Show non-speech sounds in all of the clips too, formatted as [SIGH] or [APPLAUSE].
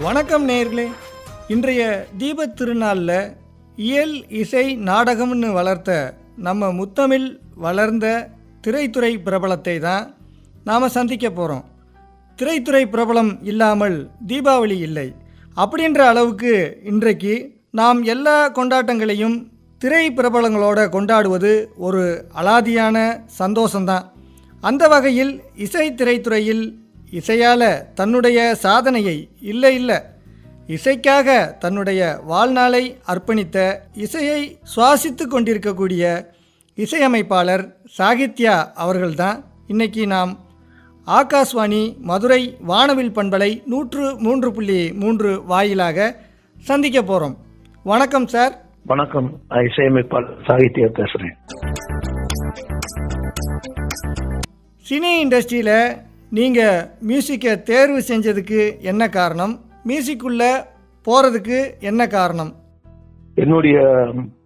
வணக்கம் நேர்களே. இன்றைய தீபத் திருநாளில் இயல் இசை நாடகம்னு வளர்த்த நம்ம முத்தமிழ் வளர்ந்த திரைத்துறை பிரபலத்தை தான் நாம் சந்திக்க போகிறோம் திரைத்துறை பிரபலம் இல்லாமல் தீபாவளி இல்லை. அப்படின்ற அளவுக்கு இன்றைக்கு நாம் எல்லா கொண்டாட்டங்களையும் திரை பிரபலங்களோட கொண்டாடுவது ஒரு அலாதியான சந்தோஷம்தான். அந்த வகையில் இசை திரைத்துறையில் இசையால் தன்னுடைய சாதனையை இல்லை இல்லை இசைக்காக தன்னுடைய வாழ்நாளை அர்ப்பணித்த இசையை சுவாசித்து கொண்டிருக்கக்கூடிய இசையமைப்பாளர் சாகித்யா அவர்கள்தான் இன்னைக்கு நாம் ஆகாஷ்வாணி மதுரை வானவில் பண்பலை நூற்று மூன்று புள்ளி மூன்று வாயிலாக சந்திக்க போகிறோம் வணக்கம் சார். வணக்கம் இசையமைப்பாளர் சாகித்யா பேசுகிறேன் சினி இண்டஸ்ட்ரியில் நீங்கள் மியூசிக்கை தேர்வு செஞ்சதுக்கு என்ன காரணம்? மியூசிக்குள்ளே போகிறதுக்கு என்ன காரணம்? என்னுடைய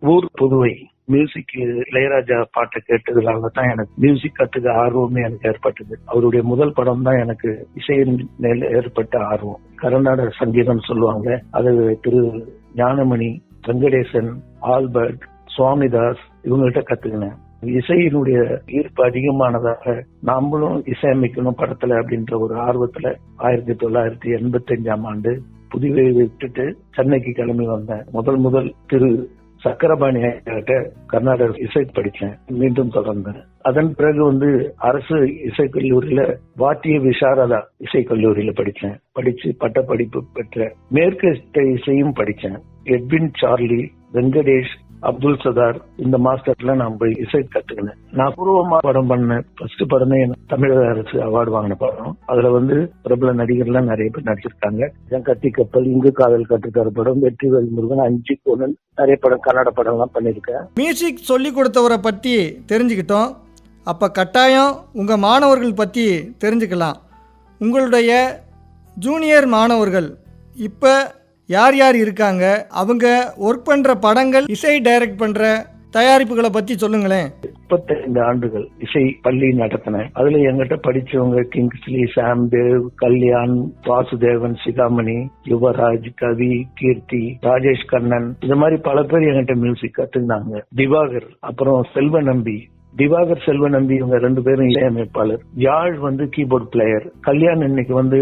ஊர் புதுவை மியூசிக் இளையராஜா பாட்டை கேட்டதுனால தான் எனக்கு மியூசிக் கத்துக்க ஆர்வமே எனக்கு ஏற்பட்டது. அவருடைய முதல் படம் தான் எனக்கு இசையின் மேல் ஏற்பட்ட ஆர்வம். கர்நாடக சங்கீதம் சொல்லுவாங்க. அது திரு ஞானமணி வெங்கடேசன் ஆல்பர்ட் சுவாமிதாஸ் இவங்கள்ட்ட கத்துக்கினேன். இசையினுடைய ஈர்ப்பு அதிகமானதாக நாமளும் இசையமைக்கணும் படத்துல அப்படின்ற ஒரு ஆர்வத்துல ஆயிரத்தி தொள்ளாயிரத்தி எண்பத்தி அஞ்சாம் ஆண்டு புதுவையை விட்டுட்டு சென்னைக்கு கிளம்பி வந்தேன். முதல் முதல் திரு சக்கரபாணி கிட்ட கர்நாடக இசை படித்தேன். மீண்டும் தொடர்ந்தேன் அதன் பிறகு வந்து அரசு இசைக்கல்லூரியில வாத்திய விசாரதா இசைக்கல்லூரியில படித்தேன். படிச்சு பட்டப்படிப்பு பெற்ற மேற்கு இசையும் படித்தேன். எட்வின் சார்லி வெங்கடேஷ் அப்துல் சதார் இந்த மாஸ்டர்ல நான் போய் இசை கத்துக்கினேன். நான் பூர்வமா படம் பண்ணேன். ஃபர்ஸ்ட் படமே தமிழக அரசு அவார்டு வாங்கின படம். அதுல வந்து பிரபல நடிகர்லாம் நிறைய பேர் நடிச்சிருக்காங்க. என் கத்தி கப்பல் இங்கு காதல் கட்டுக்கார படம் வெற்றி முருகன் அஞ்சு கோணன் நிறைய படம் கன்னட படம் எல்லாம் பண்ணிருக்கேன் மியூசிக் சொல்லி கொடுத்தவரை பற்றி தெரிஞ்சுக்கிட்டோம். அப்போ கட்டாயம் உங்கள் மாணவர்கள் பற்றி தெரிஞ்சுக்கலாம். உங்களுடைய ஜூனியர் மாணவர்கள் இப்போ யார் யார் இருக்காங்க அவங்க ஒர்க் பண்ணுற படங்கள் இசை டைரக்ட் பண்ணுற தயாரிப்புகளை பற்றி சொல்லுங்களேன். முப்பத்தைந்து ஆண்டுகள் இசை பள்ளி நடத்தினேன். அதுல எங்கிட்ட படிச்சவங்க கிங்ஸ்லி சாம் தேவ் கல்யாண் வாசுதேவன் சிகாமணி யுவராஜ் கவி கீர்த்தி ராஜேஷ் கண்ணன் இந்த மாதிரி பல பேர் எங்கிட்ட மியூசிக் கத்துக்கினாங்க. திவாகர் அப்புறம் செல்வ நம்பி திவாகர் செல்வ நம்பி இவங்க ரெண்டு பேரும் இசையமைப்பாளர். யாழ் வந்து கீபோர்ட் பிளேயர் கல்யாண் இன்னைக்கு வந்து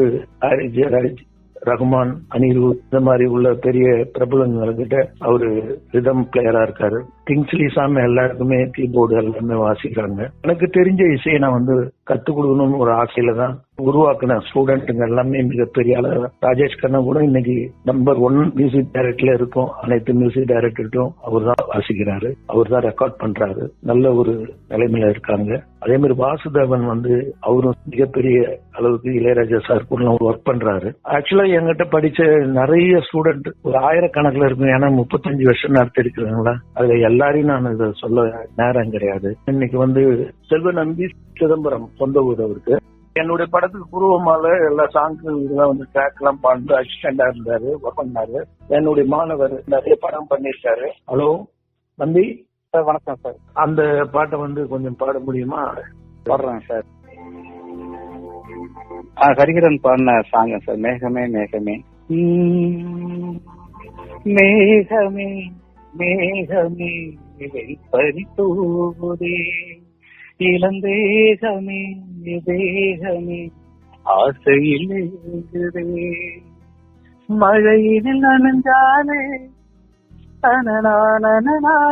ரகுமான் அனிருத் இந்த மாதிரி உள்ள பெரிய பிரபலங்கள்கிட்ட அவரு ரிதம் பிளேயரா இருக்காரு. கிங்ஸ்லி சாமி எல்லாருக்குமே கீபோர்டு எல்லாமே வாசிக்கிறாங்க. எனக்கு தெரிஞ்ச இசையை நான் வந்து கத்துக் கொடுக்கணும்னு ஒரு ஆசையில தான் உருவாக்குன ஸ்டூடெண்ட்டுங்க எல்லாமே மிகப்பெரிய அளவு ராஜேஷ் கண்ணா கூட இன்னைக்கு நம்பர் ஒன் மியூசிக் டைரக்டர்ல இருக்கும். அனைத்து மியூசிக் டைரக்டர்ட்டும் அவர் தான் வாசிக்கிறாரு. அவர் தான் ரெக்கார்ட் பண்றாரு. நல்ல ஒரு நிலைமையில இருக்காங்க. அதே மாதிரி வாசுதேவன் வந்து அவரும் மிகப்பெரிய அளவுக்கு இளையராஜா சார் கூட ஒர்க் பண்றாரு. ஆக்சுவலா என்கிட்ட படிச்ச நிறைய ஸ்டூடெண்ட் ஒரு ஆயிரக்கணக்கில் இருக்கும். ஏன்னா முப்பத்தஞ்சு வருஷம் நடத்திருக்கிறாங்களா அதுல எல்லாரையும் நான் இதை சொல்ல நேரம் கிடையாது. இன்னைக்கு வந்து செல்வ நம்பி சிதம்பரம் சொந்த ஊர் அவருக்கு. என்னுடைய படத்துக்கு பூர்வமால எல்லா சாங்கு இதெல்லாம் வந்து ட்ராக் எல்லாம் பாண்டு அசிஸ்டண்டா இருந்தாரு ஒர்க் பண்ணாரு. என்னுடைய மாணவர் நிறைய படம் பண்ணிருக்காரு ஹலோ நம்பி சார் வணக்கம் சார். அந்த பாட்டை வந்து கொஞ்சம் பாட முடியுமா? பாடுறேன் சார். ஆ ஹரிகரன் பாடின சாங் சார். மேகமே மேகமே. மேகமே மேகமே பறித்தோதே. இளம் தேகமே ஆசையில் ஏங்குதே மழையினில் நனைஞ்சாலே தனநானநானா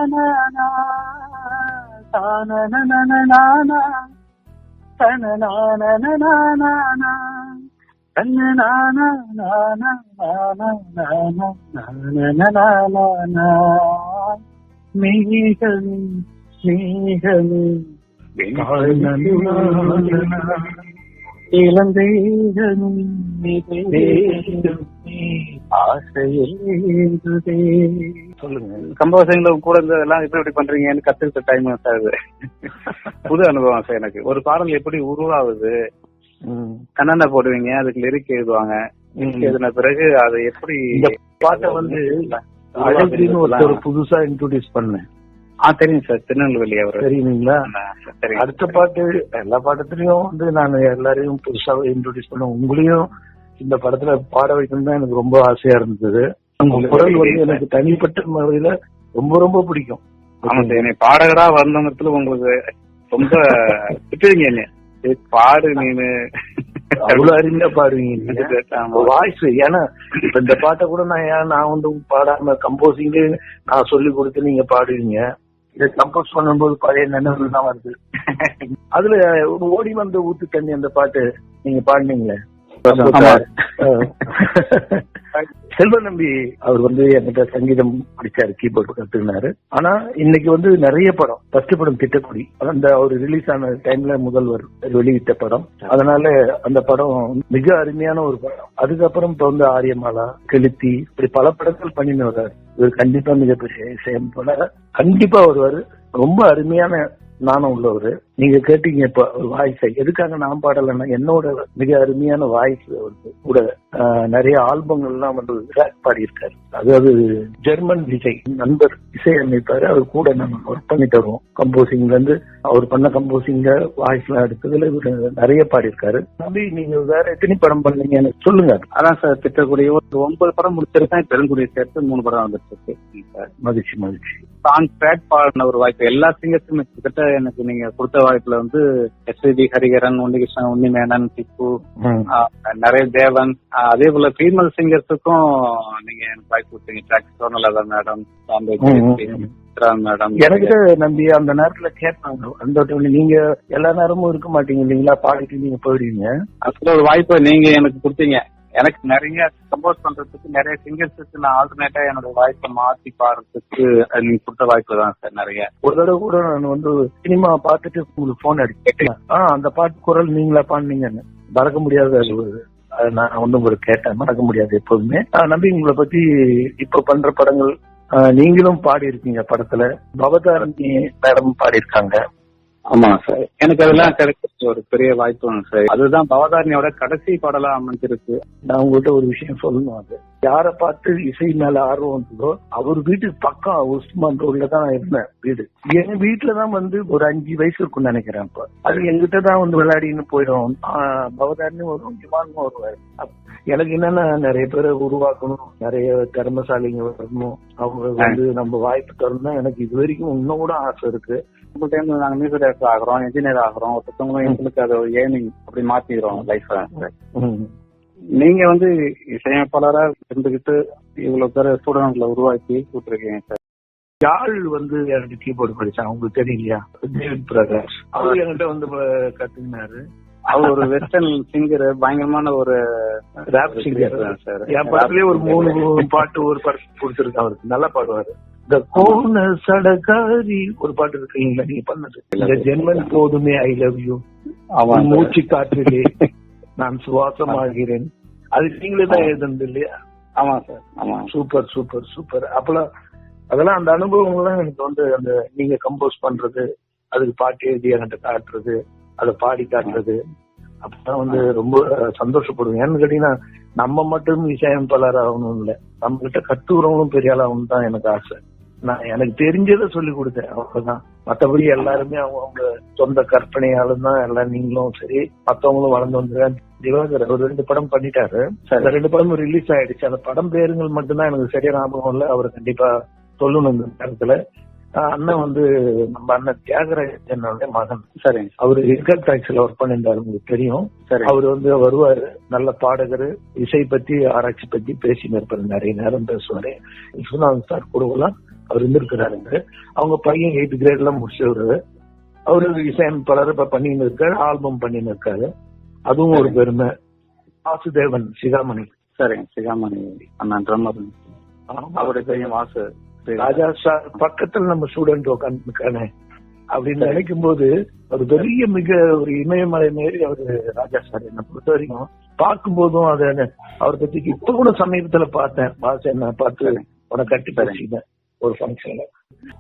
மேகமே. மேகமே சொல்லுங்க. கம்போசிங்ல கூட இந்த எல்லாம் எப்படி எப்படி பண்றீங்கன்னு கத்துக்கிட்ட டைம் இது புது அனுபவம் சார் எனக்கு. ஒரு பாடல் எப்படி உருவாகுது. கண்ணனை போடுவீங்க அதுக்கு லிரிக் எழுதுவாங்க. எழுதின பிறகு அதை எப்படி பாட்டை வந்து ஒருத்தர் புதுசா இன்ட்ரோடியூஸ் பண்ணேன். ஆ தெரியும் சார். திருநெல்வேலி அவரு. தெரியுங்களா? அடுத்த பாட்டு எல்லா பாட்டத்திலயும் வந்து நான் எல்லாரையும் புதுசா இன்ட்ரோடியூஸ் பண்ண உங்களையும் இந்த படத்துல பாட வைக்கணும் தான் எனக்கு ரொம்ப ஆசையா இருந்தது. உங்க குரல் வந்து எனக்கு தனிப்பட்ட முறையில ரொம்ப ரொம்ப பிடிக்கும். ஆமா சார் என்னை பாடகரா வந்தவங்கத்துல உங்களுக்கு ரொம்ப திட்டுவீங்க என்ன. பாடு நீனு. அவ்வளவு அருமையா பாடுவீங்க. வாய்ஸ் ஏன்னா இப்ப இந்த பாட்டை கூட நான் ஏன் நான் வந்து பாடாம கம்போசிங் நான் சொல்லி கொடுத்து நீங்க பாடுவீங்க. இதை கம்போஸ் பண்ணும்போது பழைய நினைவுகள் தான் வருது. அதுல ஓடி வந்த ஊத்து தண்ணி அந்த பாட்டு நீங்க பாடுனீங்களே. செல்வ நம்பி அவர் வந்து என்கிட்ட சங்கீதம் படிச்சாரு கீபோர்டு கத்துக்கினாரு. ஆனா இன்னைக்கு வந்து நிறைய படம் ஃபர்ஸ்ட் படம் திட்டக்குடி. அந்த அவர் ரிலீஸ் ஆன டைம்ல முதல்வர் வெளியிட்ட படம். அதனால அந்த படம் மிக அருமையான ஒரு படம். அதுக்கப்புறம் இப்ப வந்து ஆரியமாலா கெளுத்தி இப்படி பல படங்கள் பண்ணின்னு வர்றாரு இவர் கண்டிப்பா மிகப்பெரிய இசையம் கண்டிப்பா வருவாரு. ரொம்ப அருமையான நானும் உள்ளவர். நீங்க கேட்டீங்க இப்ப வாய்ஸை எதுக்காக நான் பாடலைன்னா என்னோட மிக அருமையான வாய்ஸ் வந்து கூட நிறைய ஆல்பங்கள்லாம் வந்து விராட் பாடியிருக்காரு. அதாவது ஜெர்மன் விஜய் நண்பர் இசை அமைப்பாரு. அவர் கூட நம்ம ஒர்க் பண்ணிட்டு வருவோம் கம்போசிங்ல இருந்து அவர் பண்ண கம்போசிங்க வாய்ஸ் எல்லாம் எடுத்ததுல இவரு நிறைய பாடியிருக்காரு. தம்பி நீங்க வேற எத்தனை படம் பண்ணீங்க? எனக்கு சொல்லுங்க. அதான் சார் திட்டக்கூடிய ஒரு ஒன்பது படம் முடிச்சிருக்கேன். பெருங்குடியை சேர்த்து மூணு படம் வந்துருக்கு சார் மகிழ்ச்சி மகிழ்ச்சி. சாங் ட்ராக் பாடின ஒரு வாய்ப்பு. எல்லா சிங்கர்ஸுமே கிட்டத்தட்ட எனக்கு நீங்க கொடுத்த வாய்ப்புல வந்து எஸ்பிபி ஹரிகரன் உன்னிகிருஷ்ணன் உன்னிமேனன் திப்பு நிறைய தேவன் அதே போல ஃபீமேல் சிங்கர்ஸுக்கும் நீங்க எனக்கு வாய்ப்பு கொடுத்தீங்க. ட்ராக் சோனலதா மேடம் மேடம் எனக்கு நம்பி அந்த நேரத்துல கேட்பாங்க அந்த நீங்க எல்லா நேரமும் இருக்க மாட்டீங்க இல்லைங்களா? பாடிட்டு நீங்க போயிடுவீங்க. அதுல ஒரு வாய்ப்பை நீங்க எனக்கு கொடுத்தீங்க. எனக்கு நிறைய கம்போஸ் பண்றதுக்கு நிறைய சிங்கர்ஸுக்கு நான் ஆல்டர்னேட்டா என்னோட வாய்ப்பை மாத்தி பாடுறதுக்கு அது நீங்க கொடுத்த வாய்ப்பு தான் சார் நிறைய. ஒரு தடவை கூட நான் வந்து சினிமா பார்த்துட்டு உங்களுக்கு போன் அடிச்சேன் ஆஹ் அந்த பாட்டு குரல் நீங்களா பாடுனீங்கன்னு. மறக்க முடியாத அது ஒரு- அது நான் வந்து உங்களுக்கு கேட்டேன். மறக்க முடியாது எப்போதுமே. நம்பி உங்களை பத்தி இப்ப பண்ற படங்கள் நீங்களும் பாடி இருக்கீங்க படத்துல. பவதாரணி மேடம் பாடி இருக்காங்க ஆமா சார் எனக்கு அதெல்லாம் கிடைச்ச ஒரு பெரிய வாய்ப்பு சார் அதுதான் பவதாரணியோட கடைசி பாடலா அமைஞ்சிருக்கு. நான் உங்கள்கிட்ட ஒரு விஷயம் சொல்லணும் அது. யார பார்த்து இசை மேல ஆர்வம் வந்ததோ அவர் வீட்டுக்கு பக்கம் உஸ்மான் ரோட்ல தான் நான் இருந்தேன் வீடு. என் வீட்டுல தான் வந்து ஒரு அஞ்சு வயசு இருக்கும்னு நினைக்கிறேன் அப்ப அது எங்கிட்ட தான் வந்து விளையாடின்னு போயிடும். பவதாரணி வரும் ஜிமானும் வருவாரு. எனக்கு என்னன்னா நிறைய பேரை உருவாக்கணும் நிறைய திறமசாலிங்க வரணும். அவங்க வந்து நம்ம வாய்ப்பு தரணும் எனக்கு இது வரைக்கும் இன்னும் கூட ஆசை இருக்கு. உங்கள்கிட்ட இருந்து நாங்க மியூசிக் டைரக்டர் ஆகிறோம் இன்ஜினியர் ஆகிறோம். ஒருத்தவங்களும் எங்களுக்கு அது ஏர்னிங் அப்படி மாத்திக்கிறோம் லைஃப். நீங்க வந்து இசையமைப்பாளரா இருந்துகிட்டு இவ்வளவு பேர் ஸ்டூடெண்ட்ல உருவாக்கி கூப்பிட்டுருக்கீங்க சார் யாழ் வந்து எனக்கு கீபோர்டு படிச்சாங்க. உங்களுக்கு தெரியலையா டேவிட் பிரகாஷ் அவர் என்கிட்ட வந்து கத்துக்கினாரு. அவர் ஒரு வெஸ்டர்ன் சிங்கர் பயங்கரமான ஒரு ரேப் சிங்கர் சார் என் படத்துலயே ஒரு மூணு பாட்டு ஒரு பாட்டு கொடுத்துருக்கு அவருக்கு நல்லா பாடுவாரு. இந்த கோண சடகாரி. ஒரு பாட்டு இருக்கீங்களா நீங்க பண்ணது. இந்த ஜென்மன் போதுமே ஐ லவ் யூ sir. மூச்சு காற்றிலே [LAUGHS] நான் சுவாசமாகிறேன். அது நீங்களே தான் எழுதுனது இல்லையா ஆமா சார் ஆமா. Super super super. அப்பெல்லாம் அதெல்லாம் அந்த அனுபவங்கள்லாம் எனக்கு வந்து அந்த நீங்க கம்போஸ் பண்றது அதுக்கு பாட்டு எழுதி என்கிட்ட காட்டுறது அதை பாடி காட்டுறது. அப்பதான் வந்து ரொம்ப சந்தோஷப்படுவேன். ஏன்னு கேட்டீங்கன்னா நம்ம மட்டும் இசையமைப்பாளர் ஆகணும் இல்ல நம்ம கிட்ட கத்துக்கிறவங்களும் பெரிய ஆளாகணும் தான் எனக்கு ஆசை. நான் எனக்கு தெரிஞ்சதை சொல்லி கொடுத்தேன். அவ்வளவுதான். மத்தபடி எல்லாருமே அவங்க சொந்த கற்பனையாலும் தான் எல்லாம் நீங்களும் சரி மத்தவங்களும் வளர்ந்து வந்துருக்காங்க. திவாகர் ஒரு ரெண்டு படம் பண்ணிட்டாரு. அந்த ரெண்டு படமும் ரிலீஸ் ஆயிடுச்சு. அந்த படம் பேருங்கள் மட்டும்தான் எனக்கு சரியா ஞாபகம் இல்ல அவர் கண்டிப்பா சொல்லணும் இந்த நேரத்துல. அண்ணன் வந்து நம்ம அண்ணன் தியாகராஜனுடைய மகன். சரிங்க அவரு இன்கம் டாக்ஸ்ல ஒர்க் பண்ணியிருந்தாரு. உங்களுக்கு தெரியும். சரி. அவர் வந்து வருவாரு. நல்ல பாடகர். இசை பத்தி ஆராய்ச்சி பத்தி பேசின்னு இருப்பாரு. நிறைய நேரம் பேசுவாரு. சார் கூடலாம் அவர் இருந்திருக்கிறாருங்க அவங்க பையன் எயித் கிரேட்ல முடிச்சவரு. அவரு இசையமைப்பாளர் இப்ப பண்ணின்னு இருக்காரு ஆல்பம் பண்ணின்னு இருக்காரு. அதுவும் ஒரு பெருமை. வாசுதேவன் சிகாமணி. சரிங்க சிகாமணி அண்ணா ட்ரம்மர் அவருடைய பையன் வாசு. ராஜா சார் பக்கத்துல நம்ம ஸ்டூடெண்ட் உட்காந்துருக்கானே அப்படின்னு நினைக்கும் போது ஒரு பெரிய மிக ஒரு இமயமலை மாரி அவரு ராஜா சார் என்ன பொறுத்த வரைக்கும் பார்க்கும் போதும் அதை அவரை பத்தி இப்ப கூட சமீபத்துல பார்த்தேன். பாஸ் என்ன பார்த்து உன கட்டி பேசினேன் ஒரு ஃபங்க்ஷன்ல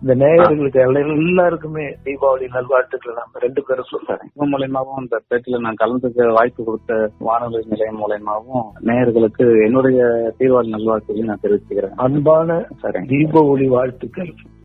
இந்த நேயர்களுக்கு எல்லா- எல்லாருக்குமே தீபாவளி நல்வாழ்த்துக்களை. நம்ம ரெண்டு பேரும் சொல்றேன். உங்க மூலயமாவும் இந்த பேட்டில நான் கலந்துக்க வாய்ப்பு கொடுத்த வானொலி நிலையம் மூலயமாவும் நேயர்களுக்கு என்னுடைய தீர்வாளி நல்வாழ்த்துக்களை நான் தெரிவிச்சுக்கிறேன். அன்பான சரிங்க. தீப ஒளி வாழ்த்துக்கள்.